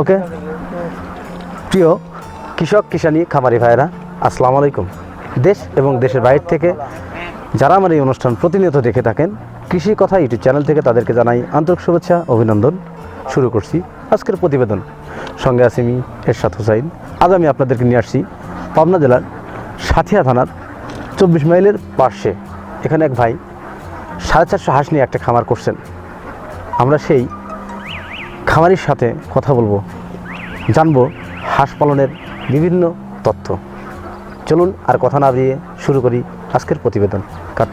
ওকে প্রিয় কৃষক, কিষানি, খামারি ভাইরা আসসালামু আলাইকুম। দেশ এবং দেশের বাইরে থেকে যারা আমার এই অনুষ্ঠান প্রতিনিয়ত দেখে থাকেন, কৃষি কথা ইউটিউব চ্যানেল থেকে তাদেরকে জানাই আন্তরিক শুভেচ্ছা, অভিনন্দন। শুরু করছি আজকের প্রতিবেদন। সঙ্গে আছি আমি এরশাদ হুসাইন। আজ আমি আপনাদেরকে নিয়ে আসছি পাবনা জেলার সাথিয়া থানার চব্বিশ মাইলের পার্শ্বে এখানে এক ভাই সাড়ে চারশো হাঁস নিয়ে একটা খামার করছেন। আমরা সেই খামারির সাথে কথা বলব, জানব হাঁস পালনের বিভিন্ন তথ্য। চলুন আর কথা না দিয়ে শুরু করি আজকের প্রতিবেদন। কাট।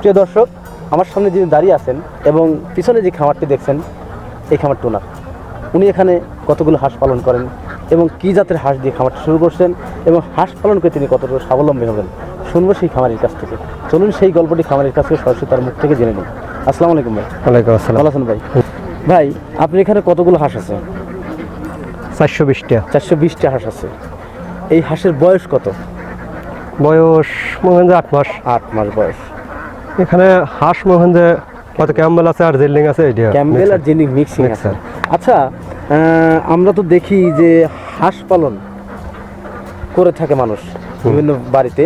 প্রিয় দর্শক আমার সামনে যিনি দাঁড়িয়ে আছেন এবং পিছনে যে খামারটি দেখছেন এই খামারটি ওনার। উনি এখানে কতগুলো হাঁস পালন করেন এবং কী জাতের হাঁস দিয়ে খামারটি শুরু করছেন এবং হাঁস পালন করে তিনি কতটুকু স্বাবলম্বী হবেন শুনব সেই খামারের কাছ থেকে। চলুন সেই গল্পটি খামারের কাছ থেকে সরাসরি তার মুখ থেকে জেনে নিন আসসালামু আলাইকুম ভাই। ওয়ালাইকুম আসসালাম। ভালো আছেন ভাই? ভাই আপনি এখানে কতগুলো হাঁস আছে? চারশো বিশটা। চারশো বিশটা হাঁস আছে। এই হাঁসের বয়স কত? বয়স মনে হয় আট মাস। আট মাস বয়স। এখানে হাঁস হয় যে কত ক্যাম্বেল আছে আর জেল্ডিং আছে এটা ক্যাম্বেল আর জেনিক মিক্সিং আছে। আচ্ছা আমরা তো দেখি যে হাঁস পালন করে থাকে মানুষ বিভিন্ন বাড়িতে।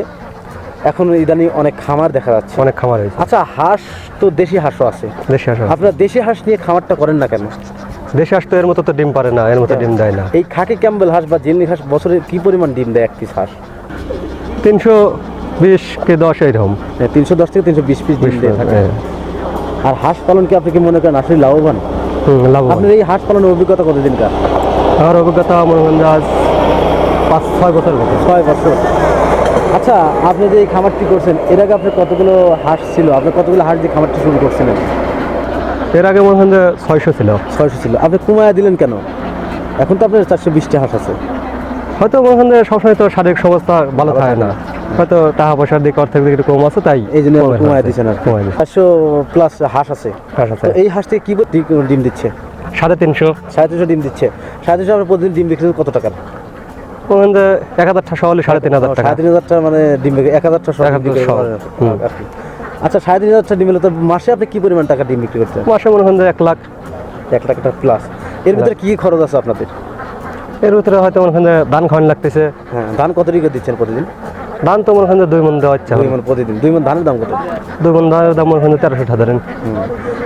এখন ইদানিং অনেক খামার দেখা যাচ্ছে। অনেক খামার হয়েছে। আচ্ছা হাঁস তো দেশি হাঁসও আছে। দেশি হাঁস আপনারা দেশি হাঁস নিয়ে খামারটা করেন না কেন? দেশি হাঁস তো এর মতো তো ডিম পারে না এর মতো ডিম দেয় না। এই খাকি ক্যাম্বেল হাঁস বা জেনিক হাঁস বছরে কি পরিমাণ ডিম দেয় এক পিস হাঁস? তিনশো বিশ কে দশ এইরকম তিনশো দশ থেকে তিনশো বিশ পিস ডিম দিয়ে থাকে। হ্যাঁ। আর হাঁস পালন কি আপনি কি মনে করেন আসলে লাভবান? লাভবান। আপনার এই হাঁস পালনের অভিজ্ঞতা কতদিনকার? আমার অভিজ্ঞতা মনে হয় যে আজ পাঁচ ছয় বছর ছয় বছর। আচ্ছা আপনি যে এই খামারটি করছেন এর আগে আপনার কতগুলো হাঁস ছিল? আপনি কতগুলো হাঁস দিয়ে খামারটি শুরু করছিলেন? এর আগে মনে হয় যে ছয়শো ছিল। ছয়শো ছিল। আপনি কমায়া দিলেন কেন? এখন তো আপনার চারশো বিশটা হাঁস আছে। হয়তো মনে হয় সবসময় তো শারীরিক সমস্যা ভালো থাকে না। হয়তো টাকা পয়সার দিকে অর্থের দিকে কম আছে তাই এই জন্য কমে কমায়া। দিচ্ছেন আর কমায় দিচ্ছে। চারশো প্লাস হাঁস আছে। হাঁস আছে। এই হাঁস থেকে কি ডিম দিচ্ছে? সাড়ে তিনশো। সাড়ে তিনশো ডিম দিচ্ছে। সাড়ে তিনশো আপনার প্রতিদিন ডিম বিক্রি কত যে এক হাজার টাকা হলে সাড়ে তিন হাজার টাকা। সাড়ে তিন হাজারটা মানে ডিম বিক্রি এক হাজার। করেন কি। আচ্ছা সাড়ে তিন হাজারটা ডিম হলে তো মাসে আপনি কি পরিমাণ টাকা ডিম বিক্রি করছেন মাসে মনে হয় এক লাখ। এক লাখ টাকা প্লাস এর ভিতরে কি খরচ আছে আপনাদের? এর ভিতরে হয়তো মনে হয় যে ধান খাওয়ান লাগতেছে। হ্যাঁ ধান কত টাকা দিচ্ছেন প্রতিদিন? ধান তো মনে দুই মন দেওয়া হচ্ছে দুই মন প্রতিদিন। দুই মন ধানের দাম কত? দুই মন ধানের দাম মনে তেরোশো টাকা ধরেন।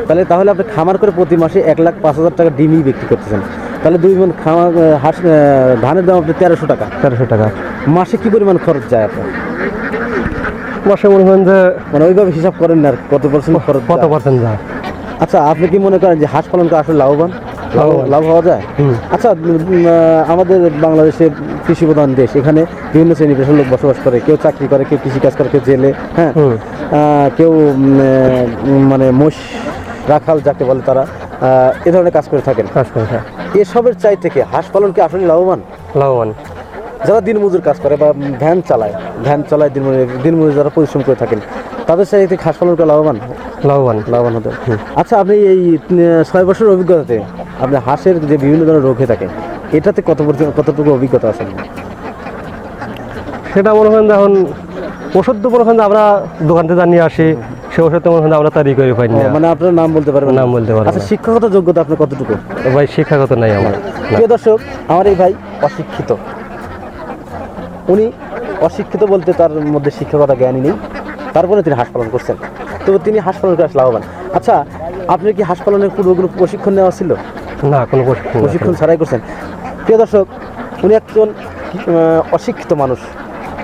তাহলে তাহলে আপনি খামার করে প্রতি মাসে এক লাখ পাঁচ হাজার টাকা ডিমই বিক্রি করতেছেন। তাহলে দুই মন খামার হাঁস ধানের দাম আপনি তেরোশো টাকা। তেরোশো টাকা। মাসে কি পরিমাণ খরচ যায় আপনার? মাসে মনে হয় যে মানে ওইভাবে হিসাব করেন না কত পার্সেন্ট খরচ কত? পার্সেন্ট যায়। আচ্ছা আপনি কি মনে করেন যে হাঁস পালন করে আসলে লাভবান? লাভ হওয়া যায়? আচ্ছা আমাদের বাংলাদেশের কৃষি প্রধান দেশ এখানে বিভিন্ন শ্রেণি পেশার লোক বসবাস করে কেউ চাকরি করে কেউ কৃষিকাজ করে কেউ জেলে হ্যাঁ? কেউ মানে মোষ রাখাল যাকে বলে তারা এ ধরনের কাজ করে থাকেন। কাজ। এসবের চাই থেকে হাঁস পালন কি আসলে লাভবান? লাভবান। যারা দিনমজুর কাজ করে বা ভ্যান চালায় ভ্যান চালায় দিনমজুর দিনমজুর যারা পরিশ্রম করে থাকেন তাদের চাই থেকে হাঁস পালন করে লাভবান? লাভবান। লাভবান হতে। আচ্ছা আপনি এই ছয় বছরের অভিজ্ঞতাতে আপনি হাঁসের যে বিভিন্ন ধরনের রোগ হয়ে থাকে এটাতে কত কতটুকু অভিজ্ঞতা আছে? সেটা মনে হয় যে এখন ওষুধ তো মনে হয় আমরা দোকান থেকে জানিয়ে আসি সে ওষুধ মনে হয় আমরা তারি করে পাই না মানে আপনার নাম বলতে পারবেন নাম বলতে পারবেন আচ্ছা শিক্ষাগত যোগ্যতা আপনার কতটুকু? ভাই শিক্ষাগত নাই আমার। প্রিয় দর্শক আমার এই ভাই অশিক্ষিত। উনি অশিক্ষিত বলতে তার মধ্যে শিক্ষাগত জ্ঞানই নেই। তারপরে তিনি হাঁস পালন করছেন। তবে তিনি হাঁস পালন করে আসলে লাভবান। আচ্ছা আপনি কি হাঁস পালনের পূর্বে কোনো প্রশিক্ষণ নেওয়া ছিল? না, কোনো প্রশিক্ষণ ছাড়াই করছেন। প্রিয় দর্শক, উনি একজন অশিক্ষিত মানুষ,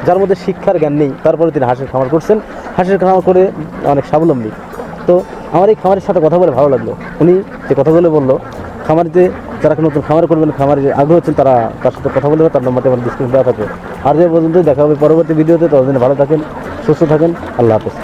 যার মধ্যে শিক্ষার জ্ঞান নেই, তারপরে তিনি হাঁসের খামার করছেন। হাঁসের খামার করে অনেক স্বাবলম্বী। তো আমার এই খামারের সাথে কথা বলে ভালো লাগল। উনি যে কথাগুলো বলল, খামারিতে যারা নতুন খামার করবেন, খামারে আগ্রহ হচ্ছেন, তারা তার সাথে কথা বলবে, তার নম্বরটি আমার ডিসক্রিপশন দেওয়া থাকে আর যে পর্যন্ত দেখা হবে পরবর্তী ভিডিওতে, ততদিন ভালো থাকেন, সুস্থ থাকেন, আল্লাহ হাফেজ।